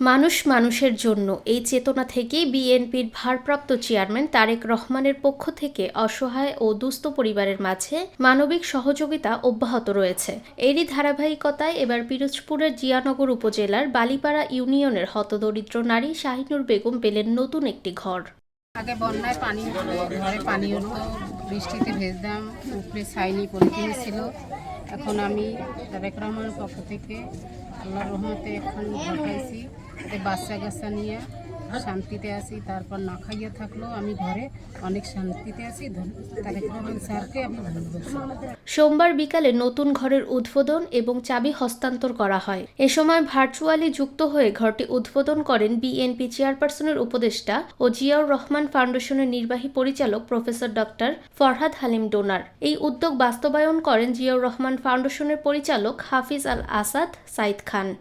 মানুষ মানুষের জন্য। এই চেতনা থেকেই বিএনপির ভারপ্রাপ্ত চেয়ারম্যান তারেক রহমানের পক্ষ থেকে অসহায় ও দুস্থ পরিবারের মাঝে মানবিক সহযোগিতা অব্যাহত রয়েছে। এরই ধারাবাহিকতায় এবার পিরোজপুরের জিয়ানগর উপজেলার বালিপাড়া ইউনিয়নের হতদরিদ্র নারী শাহিনুর বেগম পেলেন নতুন একটি ঘর। আগে বন্যায় পানি ঘরে পানি হতো, বৃষ্টিতে ভেজতাম, উপরে ছিল। এখন আমি তারেক রহমানের পক্ষ থেকে আল্লাহর রহমতে এখন এতে বাচ্চা গাছা নিয়ে শান্তিতে আছি, তারপর না খাইয়ে থাকলেও আমি ঘরে অনেক শান্তিতে ধন্য- তারেক রহমান স্যারকে আমি সোমবার বিকালে নতুন ঘরের উদ্বোধন এবং চাবি হস্তান্তর করা হয়। এ সময় ভার্চুয়ালি যুক্ত হয়ে ঘরটি উদ্বোধন করেন বিএনপি চেয়ারপারসনের উপদেষ্টা ও জিয়াউর রহমান ফাউন্ডেশনের নির্বাহী পরিচালক professor doctor Farhad Halim donor. এই উদ্যোগ বাস্তবায়ন করেন জিয়াউর রহমান ফাউন্ডেশনের পরিচালক হাফিজ আল আসাদ সাইদ খান।